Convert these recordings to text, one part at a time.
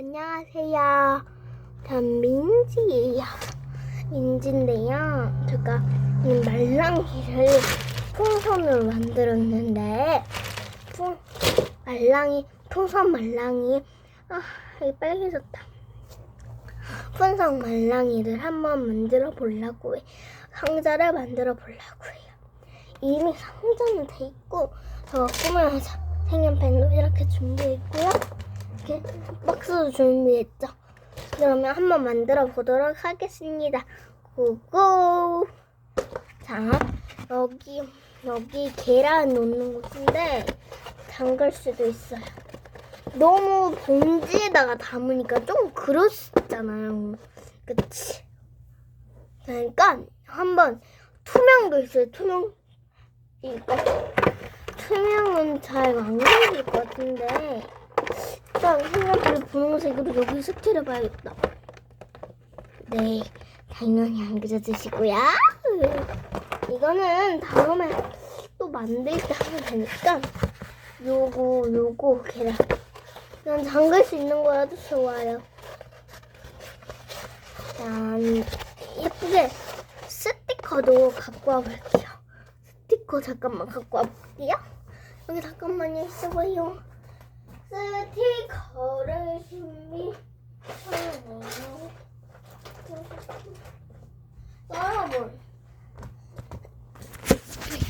안녕하세요. 전 민지예요. 민지인데요. 제가 이 말랑이를 풍선으로 만들었는데, 풍, 말랑이, 풍선 말랑이, 아, 여기 빨개졌다. 풍선 말랑이를 한번 만들어 보려고 해. 상자를 만들어 보려고 해요. 이미 상자는 돼 있고, 저 꾸며서 색연펜도 이렇게 준비했고요. 이렇게 박스도 준비했죠. 그러면 한번 만들어 보도록 하겠습니다. 고고! 자, 여기, 여기 계란 놓는 곳인데, 담글 수도 있어요. 너무 봉지에다가 담으니까 좀 그렇잖아요. 그치? 그러니까, 한번, 투명도 있어요. 투명. 이거. 투명은 잘 안 그려질 것 같은데, 일단 색연필 분홍색으로 여기 스틸을 봐야겠다. 네, 당연히 안 그려주시고요. 이거는 다음에 또 만들 때 하면 되니까 요거 요거 계란 그냥 잠글 수 있는 거라도 좋아요. 짠 예쁘게 스티커도 갖고 와볼게요. 스티커 잠깐만 갖고 와볼게요. 여기 잠깐만요 있어봐요. 스티커를 준비 하네요. 여러분,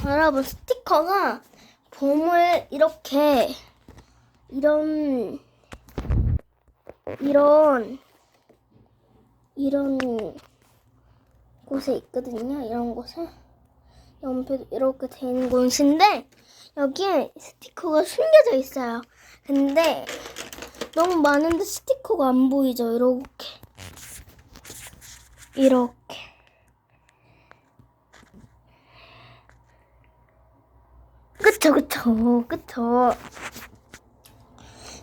여러분 스티커가 봄을 이렇게 이런 이런 이런 곳에 있거든요. 이런 곳에 연필 이렇게 된 곳인데 여기에 스티커가 숨겨져 있어요. 근데 너무 많은데 스티커가 안 보이죠? 이렇게. 이렇게. 그쵸, 그쵸, 그쵸.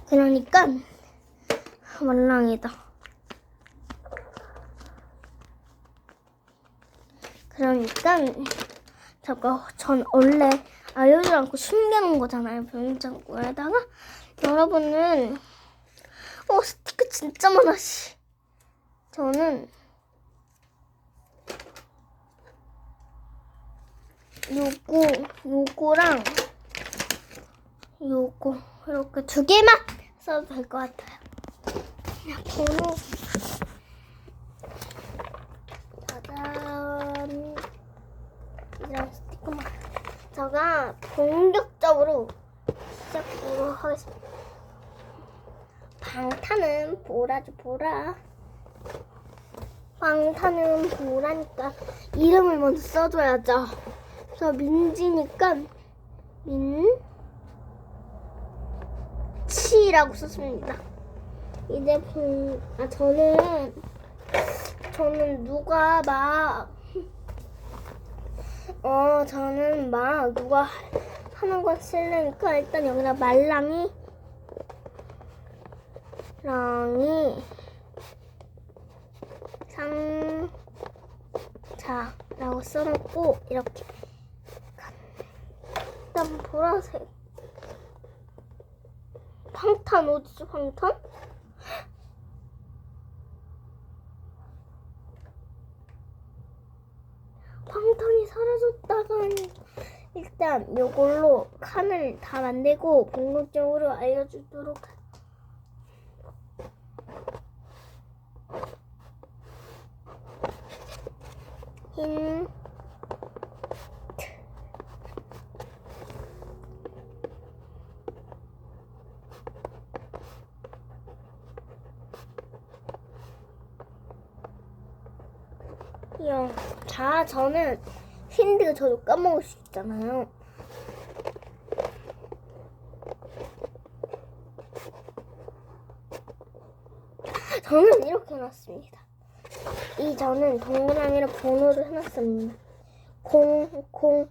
그러니까, 말랑이다. 그러니까, 잠깐, 전 원래 알려주지 않고 숨겨놓은 거잖아요. 병장구에다가. 여러분은, 어, 스티커 진짜 많아, 씨. 저는, 요거, 요거랑, 요거, 이렇게 두 개만 써도 될 것 같아요. 그냥 번호. 짜잔. 이런 스티커만. 제가 본격적으로 시작하도록 하겠습니다. 방탄은 보라죠, 보라. 방탄은 보라니까 이름을 먼저 써줘야죠. 저 민지니까 민 치라고 썼습니다. 이제 본, 아, 저는, 저는 누가 막, 어, 저는 막 누가 하는 거 쓸래니까 일단 여기다 말랑이, 랑이, 상자라고 써놓고 이렇게 일단 보라색 방탄 어디죠 방탄? 방탄이 사라졌다간 일단 이걸로 칸을 다 만들고 본격적으로 알려주도록 할힌 야, 자, 저는 힌트 저도 까먹을 수 있잖아요. 저는 이렇게 해놨습니다. 이 저는 동그라미로 번호를 해놨습니다. 0, 0,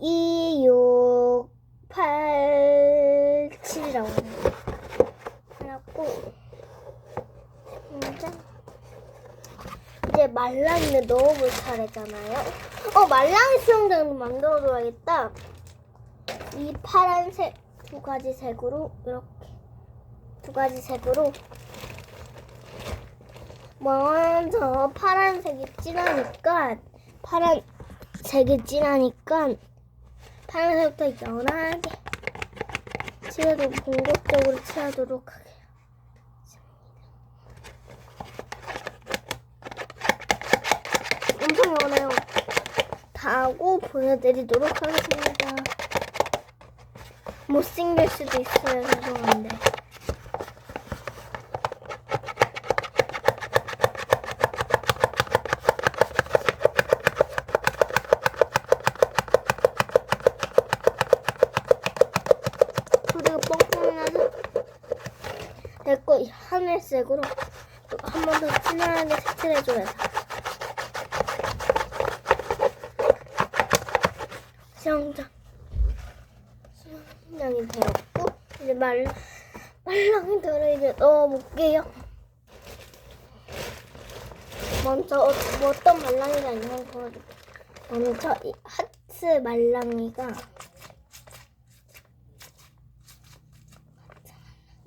2, 6, 8, 7이라고 해요. 그래갖고, 이제, 이제 말랑이를 넣어볼 차례잖아요. 어, 말랑이 수영장도 만들어줘야겠다. 이 파란색 두 가지 색으로 이렇게 두두 가지 색으로 먼저 파란색이 진하니까 파란색이 진하니까 파란색부터 연하게 칠해도 본격적으로 칠하도록 하겠습니다. 엄청 연해요. 다 하고 보여드리도록 하겠습니다. 못생길 수도 있어요. 죄송한데. 소리가 뻥뻥 나서 내거 하늘색으로 한 번 더 진하게 색칠해줘야 돼. 수영장. 수영장이 되었고 이제 말 말랑이 들을 이제 넣어볼게요. 먼저 어, 뭐 어떤 말랑이가 있는지 보여줄게요. 먼저 이 하트 말랑이가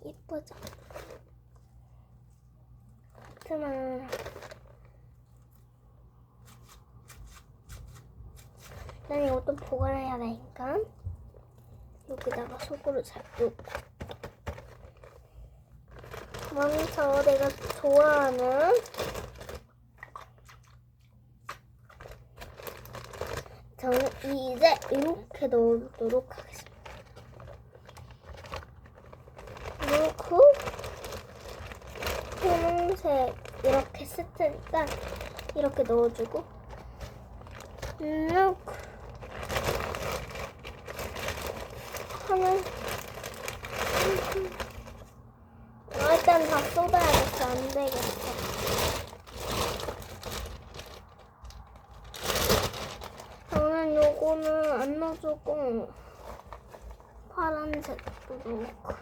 예쁘죠? 하트만 난 이것도 보관해야 되니까 여기다가 속으로 잘 넣고 먼저 내가 좋아하는 저는 이제 이렇게 넣도록 하겠습니다. 넣고 분홍색 이렇게 세트니까 이렇게 넣어주고 넣고 하면 아, 일단 다 쏟아야겠어 안 되겠어 저는 요거는 안 넣어주고 파란색도 넣고.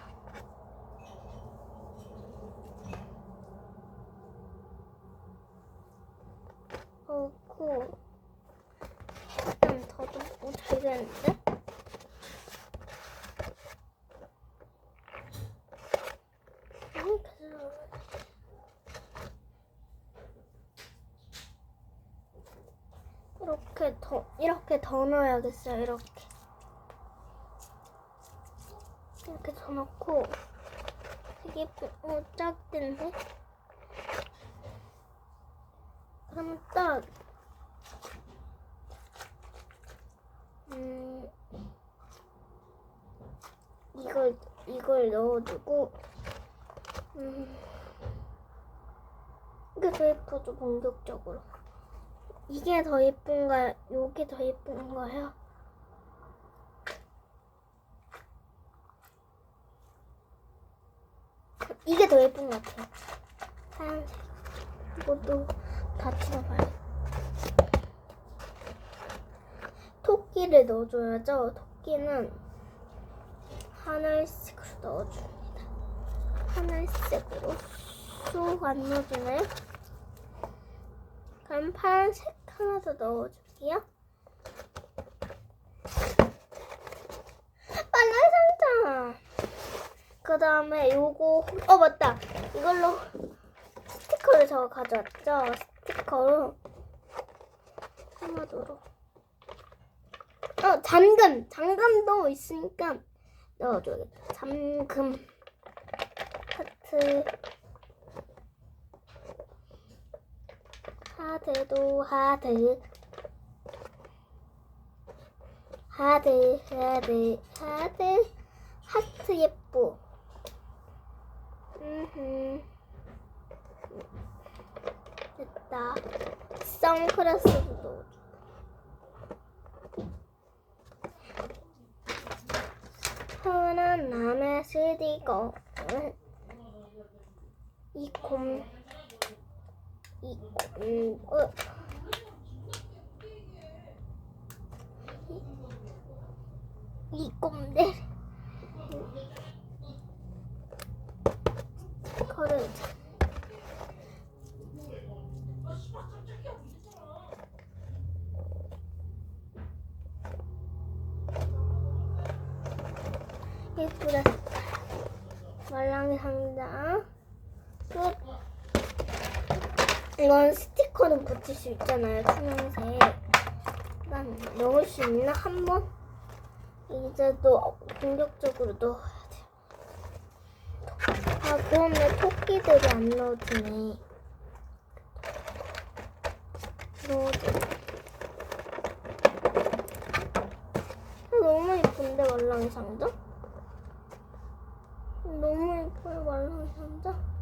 넣고. 일단 더 넣고 잘 되는데 이렇게 해서 이렇게 더 이렇게 더 넣어야겠어요. 이렇게 이렇게 더 넣고 이게 어 작던데 그러면 딱 음, 이걸 이걸 넣어주고 음, 이게 더 예쁘죠 본격적으로. 이게 더 예쁜가요? 요게 더 예쁜가요? 이게 더 예쁜 것 같아요. 하얀색. 이것도 다 칠해봐요. 토끼를 넣어줘야죠. 토끼는 하늘색으로 넣어줍니다. 하늘색으로 쑥안 넣어주나요? 그럼 파란색 하나 더 넣어줄게요. 빨간 상자. 그 다음에 요거 어 맞다. 이걸로 스티커를 저 가져왔죠. 스티커로 하나도록. 어 잠금 잠금도 있으니까 넣어줘야겠다. 잠금 하트. 하드도 하드 하드 하드 하드 하트 예뻐. 음흠. 됐다. 선글라스도. 넣어줘 흔한 남의 스티커 이곰 이, 음, 어. 이, 이 꼼데 거를 예쁘다 말랑이 상자. 이건 스티커는 붙일 수 있잖아요, 투명색. 난 넣을 수 있나? 한 번? 이제 또 공격적으로 넣어야 돼. 아, 그런데 토끼들이 안 넣어주네. 넣어줘. 아, 너무 예쁜데, 말랑이 상자? 너무 예뻐요, 말랑이 상자.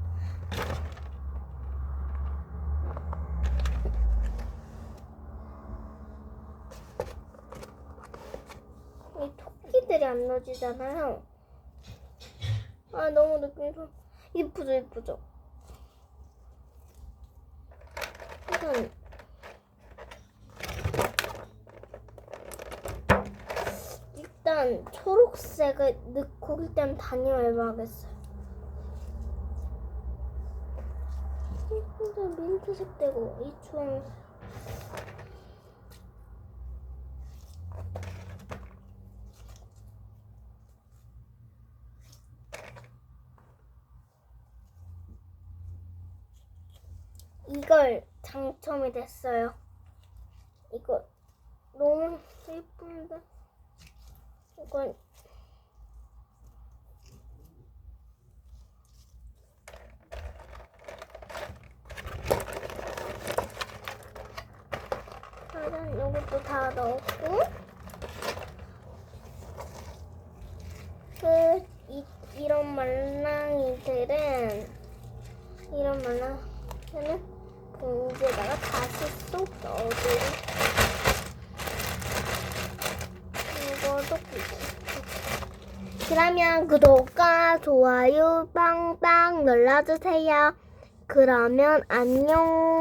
이 토끼들이 안 넣어지잖아요. 아, 너무 느낌 좋아. 이쁘죠, 이쁘죠? 일단, 일단 초록색을 넣고 일단 다녀와야겠어요. 근데 민트색 되고 이주 이걸 당첨이 됐어요. 이거 너무 예쁜데 이건 일단 이것도 다 넣었고 그 이, 이런 말랑이들은 이런 말랑이는 봉지에다가 다시 쏙 넣어주고 이거도 그러면 구독과 좋아요 빵빵 눌러주세요. 그러면 안녕.